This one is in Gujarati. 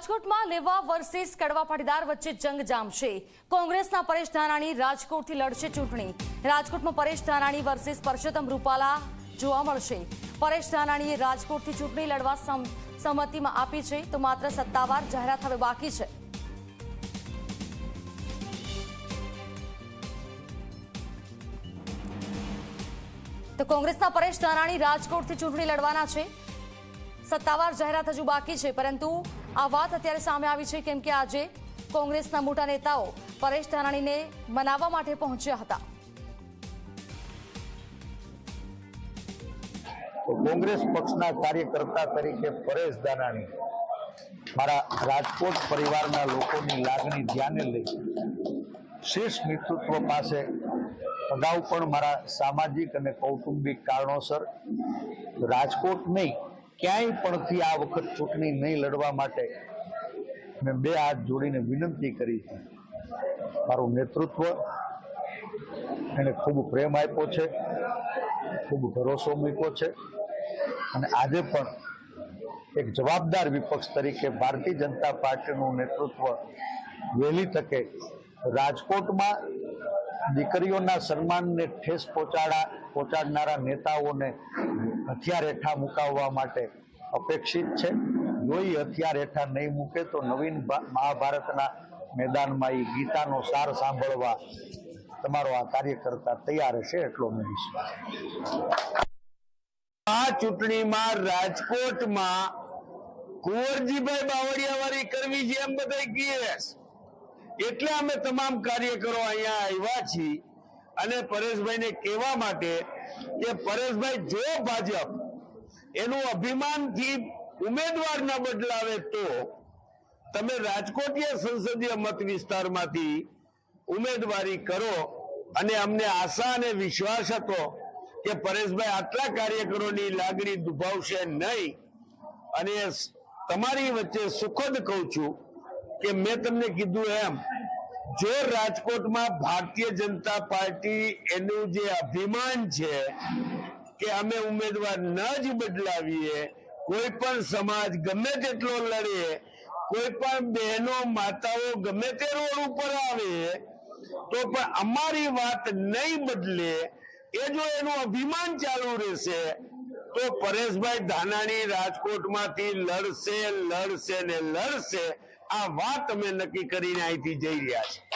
રાજકોટમાં લેવા વર્સિસ કડવા પાટીદાર વચ્ચે જંગ જામશે. કોંગ્રેસના પરેશ ધાનાણી રાજકોટથી લડશે ચૂંટણી. રાજકોટમાં પરેશ ધાનાણી વર્સિસ પરસોત્તમ રૂપાલા જોવા મળશે. પરેશ ધાનાણીએ રાજકોટથી ચૂંટણી લડવા સંમતિમાં આપી છે, તો માત્ર સત્તાવાર જાહેરાત હવે બાકી છે. તો કોંગ્રેસના પરેશ ધાનાણી રાજકોટથી ચૂંટણી લડવાના છે. સત્તાવાર જાહેરાત હજુ બાકી છે, પરંતુ આ વાત અત્યારે સામે આવી છે કેમ કે આજે કોંગ્રેસના મોટા નેતાઓ પરેશ ધાનાણીને મનાવવા માટે પહોંચ્યા હતા. કોંગ્રેસ પક્ષના કાર્યકર્તા તરીકે પરેશ દાનાણી મારા રાજકોટ પરિવારના લોકોની લાગણી ધ્યાને લઈ શીર્ષ નેતૃત્વ પાસે અગાઉ પણ મારા સામાજિક અને કૌટુંબિક કારણોસર રાજકોટ નહીં ક્યાંય પણથી આ વખત ચૂંટણી નહીં લડવા માટે મેં બે હાથ જોડીને વિનંતી કરી છે. મારું નેતૃત્વ એને ખૂબ પ્રેમ આપ્યો છે, ખૂબ ભરોસો મૂક્યો છે અને આજે પણ એક જવાબદાર વિપક્ષ તરીકે ભારતીય જનતા પાર્ટીનું નેતૃત્વ વહેલી તકે રાજકોટમાં દીકરીઓના સન્માનને ઠેસ પહોંચાડા પહોંચાડનારા નેતાઓને હથિયાર હેઠા મુકાવવા માટે અપેક્ષિત છે. જોઈ હથિયાર હેઠા નહીં મૂકે તો નવીન મહાભારતના મેદાનમાં એ ગીતાનો સાર સાંભળવા તમારો આ કાર્યકર્તા તૈયાર હશે એટલો મેં વિશ્વાસ આ ચૂંટણીમાં રાજકોટમાં કુંવરજીભાઈ બાવળિયા વાળી કરવી છે એમ બધા કહે એટલે અમે તમામ કાર્યકરો અહીંયા આવ્યા છીએ. અને પરેશભાઈને કહેવા માટે કે પરેશભાઈ, જો ભાજપ એનું અભિમાનથી ઉમેદવાર ન બદલાવે તો તમે રાજકોટીય સંસદીય મત વિસ્તારમાંથી ઉમેદવારી કરો અને અમને આશા અને વિશ્વાસ હતો કે પરેશભાઈ આટલા કાર્યકરોની લાગણી દુભાવશે નહીં. અને તમારી વચ્ચે સુખદ કહું છું કે મેં તમને કીધું એમ જો રાજકોટમાં ભારતીય જનતા પાર્ટી એનું જે અભિમાન છે કે અમે ઉમેદવાર ન જ બદલાવીએ, કોઈ પણ સમાજ ગમે તેટલો લડીએ કોઈ પણ બહેનો, માતાઓ ગમે તે રોડ ઉપર આવે, તો પણ અમારી વાત નહીં બદલે, એ જો એનું અભિમાન ચાલુ રહેશે, તો પરેશભાઈ ધાનાણી રાજકોટમાંથી લડશે લડશે ને લડશે આ વાત અમે નક્કી કરીને અહીંથી જઈ રહ્યા છીએ.